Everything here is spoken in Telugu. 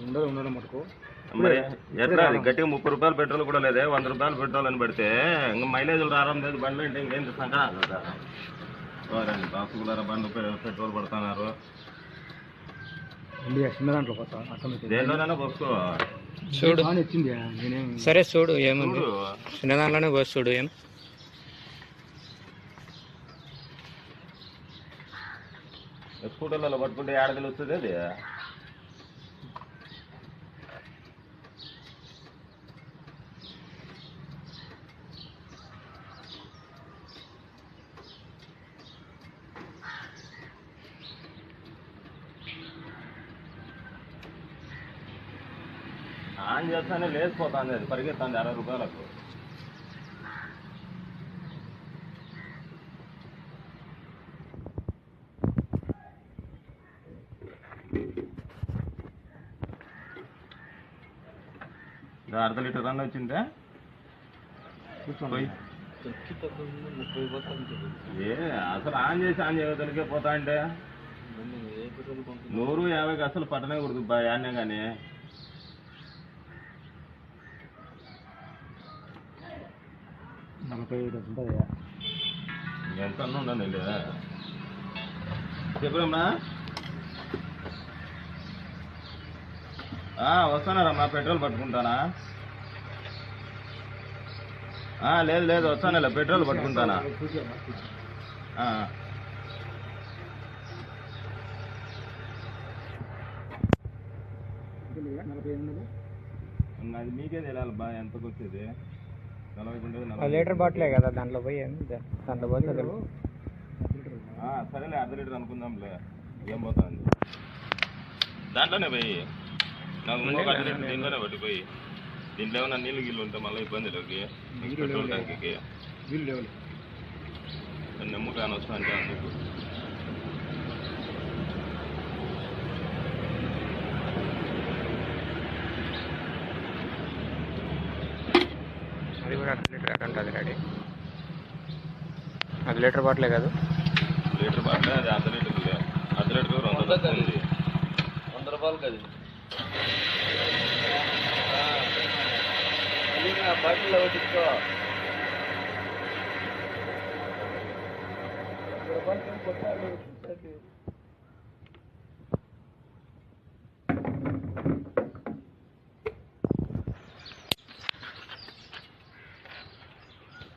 ఉండదు ఉండడం మటుకు. మరి ఎట్లా అది గట్టిగా ముప్పై రూపాయలు పెట్రోల్ కూడా లేదే వంద రూపాయలు పెట్రోల్ అని పెడితే ఇంకా మైలేజ్ రావడం లేదు బండ్లు అంటే ఇంకేంటి సంకరా కదా ఎవరండి బాసుకులారా బండ్లు పెట్రోల్ పడుతున్నారు. దేనిలోనైనా పోసుకో. చూడు. సరే చూడు ఏముంది? చూడు. చిన్న దాంట్లోనే పోసి చూడు ఏం? స్కూటర్లలో పట్టుకుంటే ఏడ తెలుస్తుంది అది? ఆన్ చేస్తానే లేచిపోతుంది అది పరిగెత్తుంది అరవై రూపాయలకు. ఇంకా అర్ధ లీటర్ అన్న వచ్చిందా. ఏ అసలు ఆన్ చేసి ఆన్ చేయగలిగే పోతా అంటే? నూరు యాభైకి అసలు పట్టనే కుడుదు యాన్నే కానీ నలభై ఐదు ఉంటుంది ఎంత ఉండండి చెప్పమ్మా వస్తానారమ్మా పెట్రోల్ పట్టుకుంటానా? ఆ, లేదు లేదు వస్తానులే పెట్రోల్ పట్టుకుంటానా? అది మీకే తెలియాలి బా ఎంతకు వచ్చేది లీటర్ బాటిలే కదా దాంట్లో పోయి దాంట్లో పోతే సరేలే అర్ధ లీటర్ అనుకుందాంలే. ఏం పోతుంది? దాంట్లోనే పోయి. నాకు అర్ధ లీటర్ దీంట్లోనే పట్టిపోయి. దీంట్లో ఏమైనా నీళ్ళు గిల్లు ఉంటే మళ్ళీ ఇబ్బందిలోకి పెట్రోల్ ట్యాంక్కి వీళ్ళు లేవాలి. నెమ్ము కాని వస్తా అంటే అందుకు. అది కూడా అర్ధ లీటర్ అక్కడ ఉంటుంది రెడీ అది లీటర్ బాటిలే కదా. లీటర్ బాటిల్ అది అర్ధ లీటర్ అర్ధ లీటర్ వందలు ఉంది. వంద రూపాయలు కదా బాటిల్ ఒకటి ఇచ్చుకో రూపాయలకి కొట్టాలి